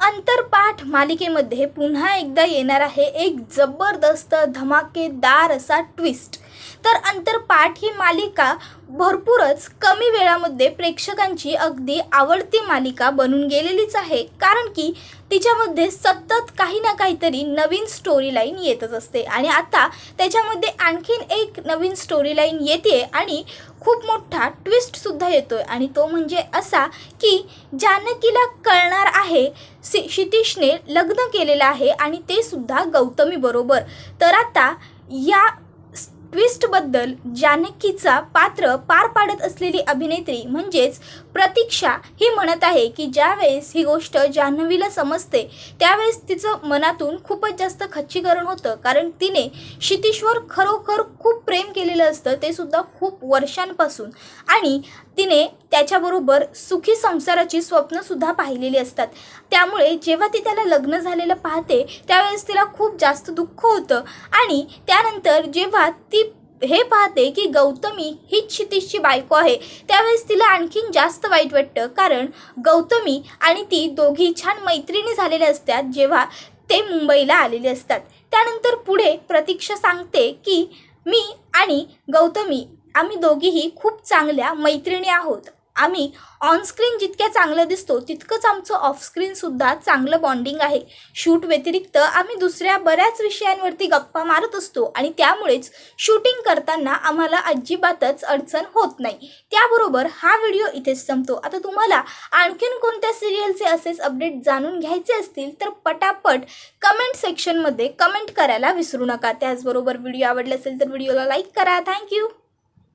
अंतरपाठ मालिकेमध्ये पुन्हा एकदा येणार आहे एक जबरदस्त धमाकेदार असा ट्विस्ट तर अंतरपाठ ही मालिका भरपूरच कमी वेळामध्ये प्रेक्षकांची अगदी आवडती मालिका बनून गेलेलीच आहे. कारण की तिच्यामध्ये सतत काही ना काहीतरी नवीन स्टोरी लाईन येतच असते. आणि आता त्याच्यामध्ये आणखीन एक नवीन स्टोरी लाईन येते आणि खूप मोठा ट्विस्टसुद्धा येतो आहे आणि तो म्हणजे असा की जानकीला कळणार आहे सि क्षितिशने लग्न केलेलं आहे आणि ते सुद्धा तर आता या ट्विस्टबद्दल जानकीचा पात्र पार पाडत असलेली अभिनेत्री म्हणजेच प्रतीक्षा ही म्हणत आहे की ज्यावेळेस ही गोष्ट जान्हवीला समजते त्यावेळेस तिचं मनातून खूपच जास्त खच्चीकरण होतं. कारण तिने क्षितिशवर खरोखर खूप प्रेम केलेलं असतं ते सुद्धा खूप वर्षांपासून. आणि तिने त्याच्याबरोबर सुखी संसाराची स्वप्नसुद्धा पाहिलेली असतात. त्यामुळे जेव्हा ती त्याला लग्न झालेलं पाहते त्यावेळेस तिला खूप जास्त दुःख होतं. आणि त्यानंतर जेव्हा ती हे पाहते की गौतमी ही क्षितिशची बायको आहे. त्यावेळेस तिला आणखीन जास्त वाईट वाटतं. कारण गौतमी आणि ती दोघी छान मैत्रिणी झालेल्या असतात जेव्हा ते मुंबईला आलेले असतात. त्यानंतर पुढे प्रतीक्षा सांगते की मी आणि गौतमी आम्ही दोघीही खूप चांगल्या मैत्रिणी आहोत. आम्ही ऑनस्क्रीन जितक्या चांगलं दिसतो तितकंच आमचं ऑफस्क्रीनसुद्धा चांगलं बॉन्डिंग आहे. शूट व्यतिरिक्त आम्ही दुसऱ्या बऱ्याच विषयांवरती गप्पा मारत असतो आणि त्यामुळेच शूटिंग करताना आम्हाला अजिबातच अडचण होत नाही. त्याबरोबर हा व्हिडिओ इथेच संपतो. आता तुम्हाला आणखीन कोणत्या सिरियलचे असेच अपडेट जाणून घ्यायचे असतील तर पटापट कमेंट सेक्शनमध्ये कमेंट करायला विसरू नका. त्याचबरोबर व्हिडिओ आवडला असेल तर व्हिडिओला लाईक करा. थँक्यू